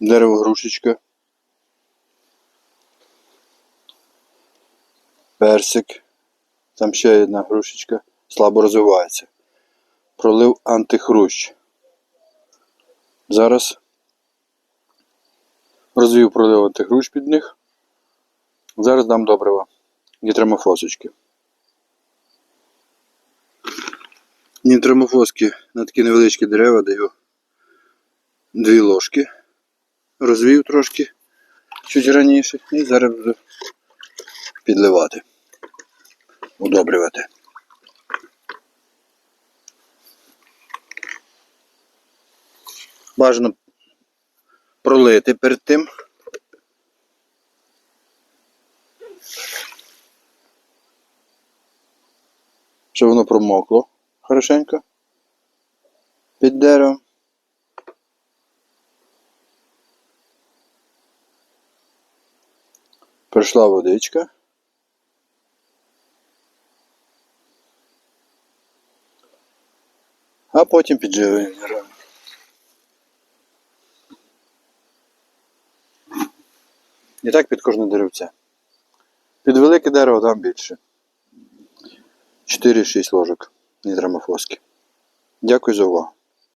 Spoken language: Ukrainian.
Дерево грушечка. Персик. Там ще одна грушечка. Слабо розвивається. Пролив антихрущ. Зараз розвів пролив антихрущ під них. Зараз дам добрива. Нітромофосочки. Нітромофоски на такі невеличкі дерева даю дві ложки. Розвів трошки чуть раніше і зараз буду підливати. Удобрювати. Бажано пролити перед тим. Щоб воно промокло хорошенько під деревом. Прийшла водичка. А потім підживлюємо. дерева. І так під кожне деревце. Під велике дерево там більше. 4-6 ложок нітромофоски. Дякую за увагу.